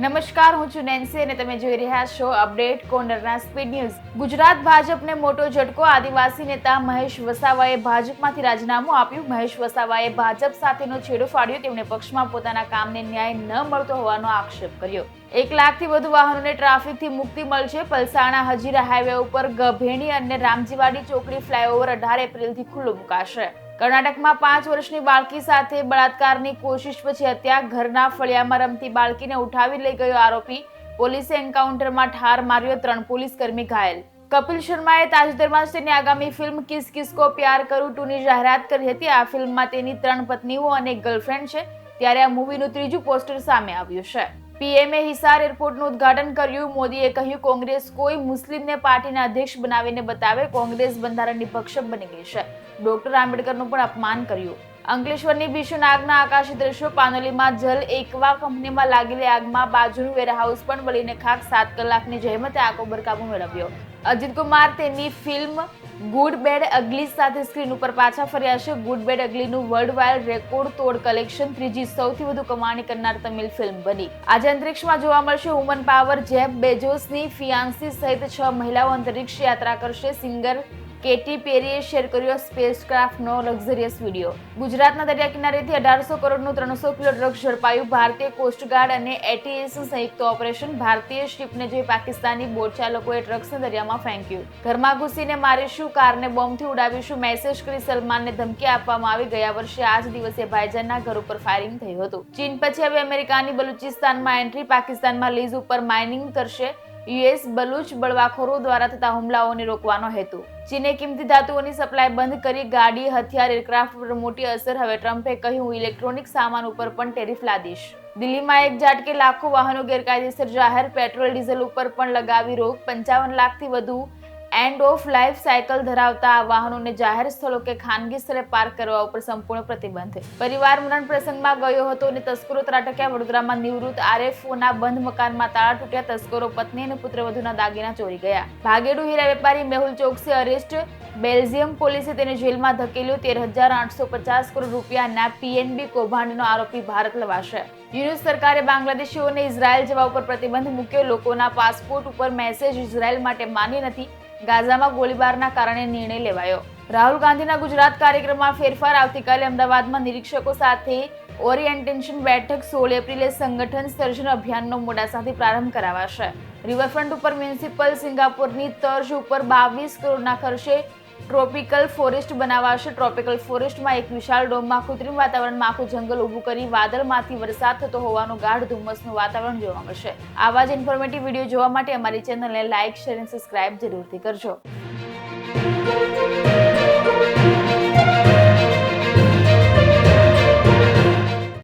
નમસ્કાર, હું છું નેન્સી અને તમે જોઈ રહ્યા છો અપડેટ કોર્નરના સ્પીડ ન્યૂઝ ગુજરાત ભાજપને મોટો ઝટકો, આદિવાસી નેતા મહેશ વસાવાએ ભાજપમાંથી રાજીનામું આપ્યું. મહેશ વસાવાએ ભાજપ સાથેનો છેડો ફાડ્યો. તેમણે પક્ષમાં પોતાના કામને ન્યાય ન મળતો હોવાનો આક્ષેપ કર્યો. એક લાખથી વધુ વાહનોને ટ્રાફિકથી મુક્તિ મળશે. પલસાણા, હજીરા હાઈવે ઉપર ગભેણી અને રામજીવાડી ચોકડી ફ્લાયઓવર અઢાર એપ્રિલથી ખુલ્લું મુકાશે. કર્ણાટકમાં પાંચ વર્ષની બાળકી સાથે બળાત્કારની કોશિશ પછી હત્યા, ઘરના ફળિયામાં રમતી બાળકીને ઉઠાવી લઈ ગયો આરોપી. પોલીસે એન્કાઉન્ટરમાં ઠાર માર્યો, ત્રણ પોલીસ કર્મી ઘાયલ. કપિલ શર્માએ તાજેતરમાં તેની આગામી ફિલ્મ કિસ કિસકો પ્યાર કરું ટુની જાહેરાત કરી હતી. આ ફિલ્મમાં તેની ત્રણ પત્નીઓ અને ગર્લફ્રેન્ડ છે. ત્યારે આ મૂવીનું ત્રીજું પોસ્ટર સામે આવ્યું છે. પીએમએ હિસાર એરપોર્ટનું ઉદ્ઘાટન કર્યું. મોદીએ કહ્યું, કોંગ્રેસ કોઈ મુસ્લિમને પાર્ટીના અધ્યક્ષ બનાવીને બતાવે. કોંગ્રેસ બંધારણની પક્ષ બની ગઈ છે. ડોક્ટર આંબેડકરનું પણ અપમાન કર્યું. અંકલેશ્વરની ભીષણ આગના આકાશી દ્રશ્યો પાનોલીમાં જલ એકવા કંપનીમાં લાગેલી આગમાં બાજુનું વેરહાઉસ પણ બળીને ખાક સાત કલાકની જહેમતે આગ ઉપર કાબુ મેળવ્યો. અજીત કુમાર તેમની ફિલ્મ ગુડ, બેડ, અગલી સાથે સ્ક્રીન ઉપર પાછા ફર્યા છે. ગુડ, બેડ, અગલીનું વર્લ્ડ વાઇડ રેકોર્ડ તોડ કલેક્શન ત્રીજી સૌથી વધુ કમાણી કરનાર તમિલ ફિલ્મ બની. આજે અંતરિક્ષમાં જોવા મળશે વુમન પાવર જેફ બેજોસની ફિયાન્સી સહિત છ મહિલાઓ અંતરિક્ષ યાત્રા કરશે. સિંગર કેટી પેરીએ શેર કર્યો સ્પેસક્રાફ્ટનો લક્ઝરિયસ વીડિયો. ગુજરાતના દરિયા કિનારેથી અઢારસો કરોડનું ત્રણસો કિલો ડ્રગ્સ ઝડપાયું ભારતીય કોસ્ટગાર્ડ અને એટીએસ સંયુક્ત ઓપરેશન. ભારતીય શિપને જે પાકિસ્તાની બોટચાલકોએ ડ્રગ્સને દરિયામાં ફેંક્યું. ઘરમાં ઘૂસીને મારીશું, કારને બોમ્બથી ઉડાવીશું, મેસેજ કરી સલમાનને ધમકી આપવામાં આવી. ગયા વર્ષે આ જ દિવસે ભાઈજાનના ઘર ઉપર ફાયરિંગ થયું હતું. ચીન પછી હવે અમેરિકાની બલુચિસ્તાનમાં એન્ટ્રી પાકિસ્તાનમાં લીઝ ઉપર માઇનિંગ કરશે. યુએસ બલુચ બળવાખોરો દ્વારા થતા હુમલાઓને રોકવાનો હેતુ. ચીને કિંમતી ધાતુઓની સપ્લાય બંધ કરી ગાડી, હથિયાર, એરક્રાફ્ટ પર મોટી અસર. હવે ટ્રમ્પે કહ્યું ઇલેક્ટ્રોનિક સામાન ઉપર પણ ટેરિફ લાદીશ. દિલ્હીમાં એક ઝાટકે લાખો વાહનો ગેરકાયદેસર જાહેર, પેટ્રોલ, ડીઝલ ઉપર પણ લગાવી રોક. પંચાવન લાખથી વધુ એન્ડ ઓફ લાઈફ સાયકલ ધરાવતા આ વાહનોને જાહેર સ્થળો કે ખાનગી સ્થળે પાર્ક કરવા ઉપર સંપૂર્ણ પ્રતિબંધ પરિવાર મરણ પ્રસંગમાં ગયો હતો અને તસ્કરો ત્રાટક્યા. વડોદરામાં નિવૃત્ત આરએફઓના બંધ મકાનમાં તાળા તૂટ્યા. તસ્કરો પત્ની અને પુત્રવધુના દાગીના ચોરી ગયા. ભાગેડુ હીરા વેપારી મેહુલ ચોકસી અરેસ્ટ. બેલ્જિયમ પોલીસે તેને જેલમાં ધકેલ્યો. તેર હજાર આઠસો પચાસ કરોડ રૂપિયાના પીએનબી કૌભાંડનો આરોપી ભારત લવાશે. યુએસ સરકારે બાંગ્લાદેશીઓને ઇઝરાયલ જવા ઉપર પ્રતિબંધ મૂક્યો. લોકોના પાસપોર્ટ ઉપર મેસેજ ઇઝરાયલ માટે માન્ય નથી. ગાઝામાં ગોળીબારના કારણે નિર્ણય લેવાયો. રાહુલ ગાંધીના ગુજરાત કાર્યક્રમમાં ફેરફાર આવતીકાલે અમદાવાદમાં નિરીક્ષકો સાથે ઓરિએન્ટેશન બેઠક સોળ એપ્રિલે સંગઠન સર્જન અભિયાનનો મોડાસાથી પ્રારંભ કરાવાશે. રિવરફ્રન્ટ ઉપર મ્યુનિસિપલ સિંગાપોરની તર્જ ઉપર બાવીસ કરોડના ખર્ચે ટ્રોપિકલ ફોરેસ્ટ બનાવાશે. ટ્રોપિકલ ફોરેસ્ટમાં એક વિશાળ ડોમમાં કૃત્રિમ વાતાવરણમાં આખું જંગલ ઊભું કરી વાદળમાંથી વરસાદ થતો હોવાનું ગાઢ ધુમ્મસનું વાતાવરણ જોવા મળશે. આવા જ ઇન્ફોર્મેટિવ વીડિયો જોવા માટે અમારી ચેનલને લાઇક શેર અને સબસ્ક્રાઇબ જરૂરથી કરજો.